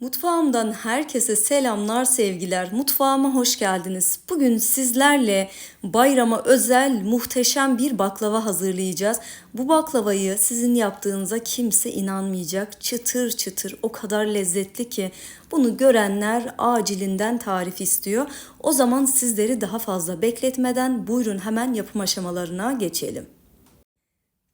Mutfağımdan herkese selamlar, sevgiler. Mutfağıma hoş geldiniz. Bugün sizlerle bayrama özel muhteşem bir baklava hazırlayacağız. Bu baklavayı sizin yaptığınıza kimse inanmayacak. Çıtır çıtır o kadar lezzetli ki bunu görenler acilinden tarif istiyor. O zaman sizleri daha fazla bekletmeden buyurun hemen yapım aşamalarına geçelim.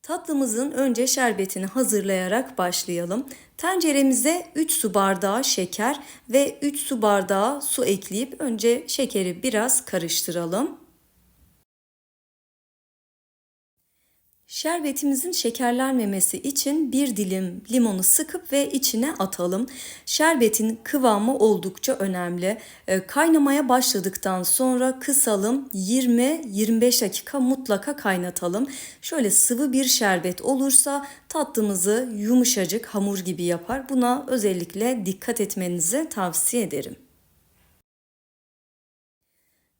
Tatlımızın önce şerbetini hazırlayarak başlayalım. Tenceremize 3 su bardağı şeker ve 3 su bardağı su ekleyip önce şekeri biraz karıştıralım. Şerbetimizin şekerlenmemesi için bir dilim limonu sıkıp ve içine atalım. Şerbetin kıvamı oldukça önemli. Ee, kaynamaya başladıktan sonra kısalım 20-25 dakika mutlaka kaynatalım. Şöyle sıvı bir şerbet olursa tatlımızı yumuşacık hamur gibi yapar. Buna özellikle dikkat etmenizi tavsiye ederim.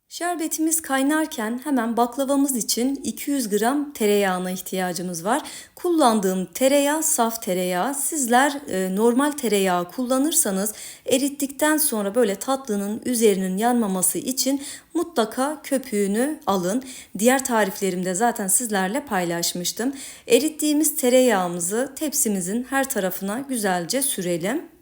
Şerbetimiz kaynarken hemen baklavamız için 200 gram tereyağına ihtiyacımız var. Kullandığım tereyağı saf tereyağı. Sizler e, normal tereyağı kullanırsanız erittikten sonra böyle tatlının üzerinin yanmaması için mutlaka köpüğünü alın. Diğer tariflerimde zaten sizlerle paylaşmıştım. Erittiğimiz tereyağımızı tepsimizin her tarafına güzelce sürelim.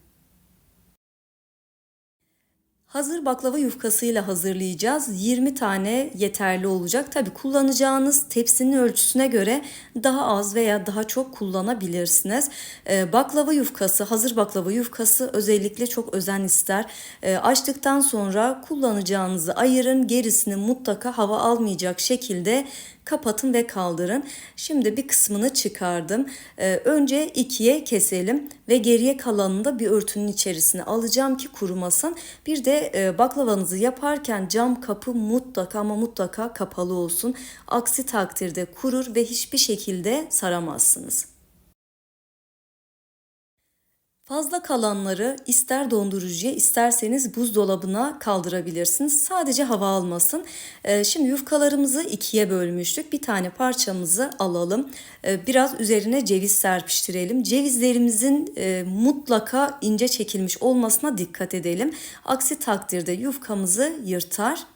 Hazır baklava yufkasıyla hazırlayacağız. 20 tane yeterli olacak. Tabi kullanacağınız tepsinin ölçüsüne göre daha az veya daha çok kullanabilirsiniz. Ee, baklava yufkası, hazır baklava yufkası özellikle çok özen ister. Ee, açtıktan sonra kullanacağınızı ayırın. Gerisini mutlaka hava almayacak şekilde kapatın ve kaldırın. Şimdi bir kısmını çıkardım. Ee, önce ikiye keselim ve geriye kalanını da bir örtünün içerisine alacağım ki kurumasın. Bir de e, baklavanızı yaparken cam kapı mutlaka ama mutlaka kapalı olsun. Aksi takdirde kurur ve hiçbir şekilde saramazsınız. Fazla kalanları ister dondurucuya isterseniz buzdolabına kaldırabilirsiniz. Sadece hava almasın. Ee, şimdi yufkalarımızı ikiye bölmüştük. Bir tane parçamızı alalım. Ee, biraz üzerine ceviz serpiştirelim. Cevizlerimizin e, mutlaka ince çekilmiş olmasına dikkat edelim. Aksi takdirde yufkamızı yırtar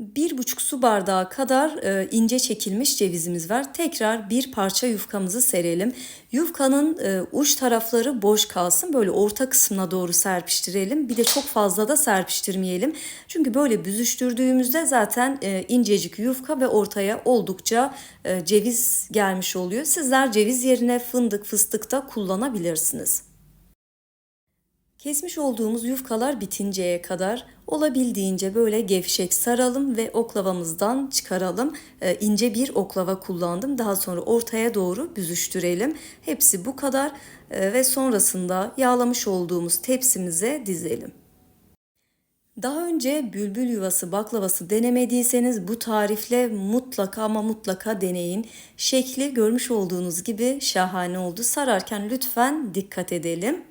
bir buçuk su bardağı kadar e, ince çekilmiş cevizimiz var. Tekrar bir parça yufkamızı serelim. Yufkanın e, uç tarafları boş kalsın. Böyle orta kısmına doğru serpiştirelim. Bir de çok fazla da serpiştirmeyelim. Çünkü böyle büzüştürdüğümüzde zaten e, incecik yufka ve ortaya oldukça e, ceviz gelmiş oluyor. Sizler ceviz yerine fındık, fıstık da kullanabilirsiniz. Kesmiş olduğumuz yufkalar bitinceye kadar olabildiğince böyle gevşek saralım ve oklavamızdan çıkaralım. Ee, ince bir oklava kullandım. Daha sonra ortaya doğru büzüştürelim. Hepsi bu kadar ee, ve sonrasında yağlamış olduğumuz tepsimize dizelim. Daha önce bülbül yuvası baklavası denemediyseniz bu tarifle mutlaka ama mutlaka deneyin. Şekli görmüş olduğunuz gibi şahane oldu. Sararken lütfen dikkat edelim.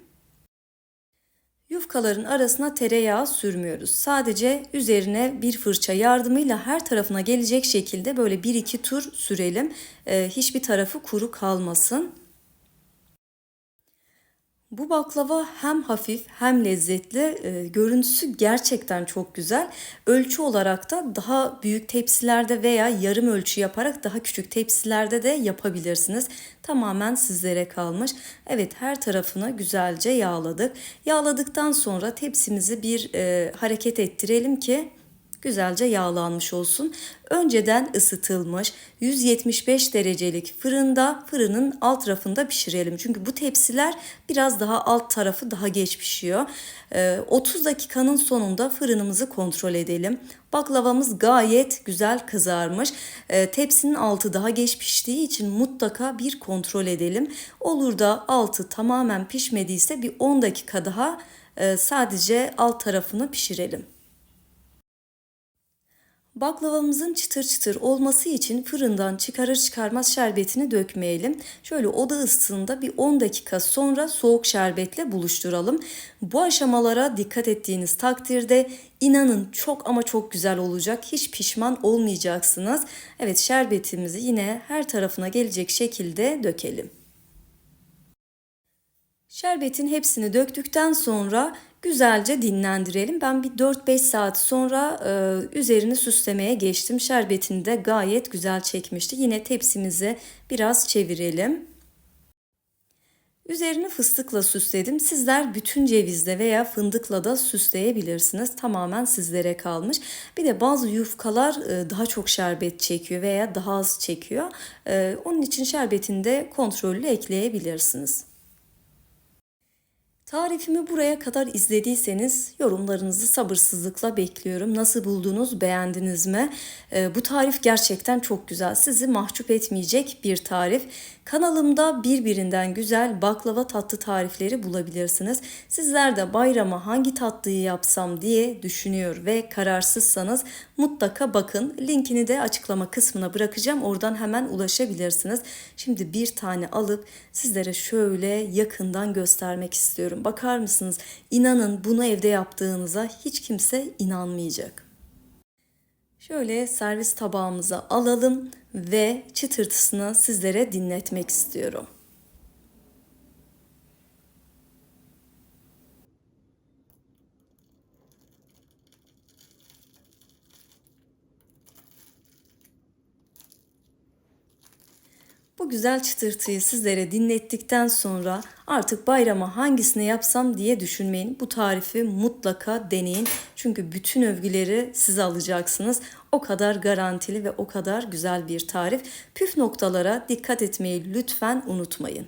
Yufkaların arasına tereyağı sürmüyoruz. Sadece üzerine bir fırça yardımıyla her tarafına gelecek şekilde böyle bir iki tur sürelim. Ee, hiçbir tarafı kuru kalmasın. Bu baklava hem hafif hem lezzetli. E, görüntüsü gerçekten çok güzel. Ölçü olarak da daha büyük tepsilerde veya yarım ölçü yaparak daha küçük tepsilerde de yapabilirsiniz. Tamamen sizlere kalmış. Evet her tarafını güzelce yağladık. Yağladıktan sonra tepsimizi bir e, hareket ettirelim ki güzelce yağlanmış olsun. Önceden ısıtılmış 175 derecelik fırında fırının alt rafında pişirelim. Çünkü bu tepsiler biraz daha alt tarafı daha geç pişiyor. 30 ee, dakikanın sonunda fırınımızı kontrol edelim. Baklavamız gayet güzel kızarmış. Ee, tepsinin altı daha geç piştiği için mutlaka bir kontrol edelim. Olur da altı tamamen pişmediyse bir 10 dakika daha e, sadece alt tarafını pişirelim. Baklavamızın çıtır çıtır olması için fırından çıkarır çıkarmaz şerbetini dökmeyelim. Şöyle oda ısısında bir 10 dakika sonra soğuk şerbetle buluşturalım. Bu aşamalara dikkat ettiğiniz takdirde inanın çok ama çok güzel olacak. Hiç pişman olmayacaksınız. Evet şerbetimizi yine her tarafına gelecek şekilde dökelim. Şerbetin hepsini döktükten sonra güzelce dinlendirelim. Ben bir 4-5 saat sonra e, üzerini süslemeye geçtim. Şerbetini de gayet güzel çekmişti. Yine tepsimizi biraz çevirelim. Üzerini fıstıkla süsledim. Sizler bütün cevizle veya fındıkla da süsleyebilirsiniz. Tamamen sizlere kalmış. Bir de bazı yufkalar e, daha çok şerbet çekiyor veya daha az çekiyor. E, Onun için şerbetini de kontrollü ekleyebilirsiniz. Tarifimi buraya kadar izlediyseniz yorumlarınızı sabırsızlıkla bekliyorum. Nasıl buldunuz, beğendiniz mi? Ee, bu tarif gerçekten çok güzel. Sizi mahcup etmeyecek bir tarif. Kanalımda birbirinden güzel baklava tatlı tarifleri bulabilirsiniz. Sizler de bayrama hangi tatlıyı yapsam diye düşünüyor ve kararsızsanız mutlaka bakın. Linkini de açıklama kısmına bırakacağım. Oradan hemen ulaşabilirsiniz. Şimdi bir tane alıp sizlere şöyle yakından göstermek istiyorum. Bakar mısınız? İnanın bunu evde yaptığınıza hiç kimse inanmayacak. Şöyle servis tabağımıza alalım ve çıtırtısını sizlere dinletmek istiyorum. Bu güzel çıtırtıyı sizlere dinlettikten sonra artık bayrama hangisini yapsam diye düşünmeyin. Bu tarifi mutlaka deneyin. Çünkü bütün övgüleri siz alacaksınız. O kadar garantili ve o kadar güzel bir tarif. Püf noktalara dikkat etmeyi lütfen unutmayın.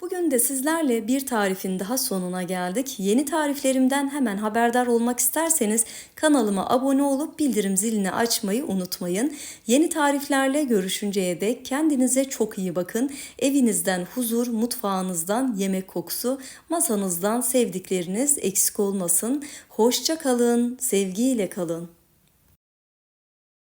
Bugün de sizlerle bir tarifin daha sonuna geldik. Yeni tariflerimden hemen haberdar olmak isterseniz kanalıma abone olup bildirim zilini açmayı unutmayın. Yeni tariflerle görüşünceye dek kendinize çok iyi bakın. Evinizden huzur, mutfağınızdan yemek kokusu, masanızdan sevdikleriniz eksik olmasın. Hoşça kalın, sevgiyle kalın.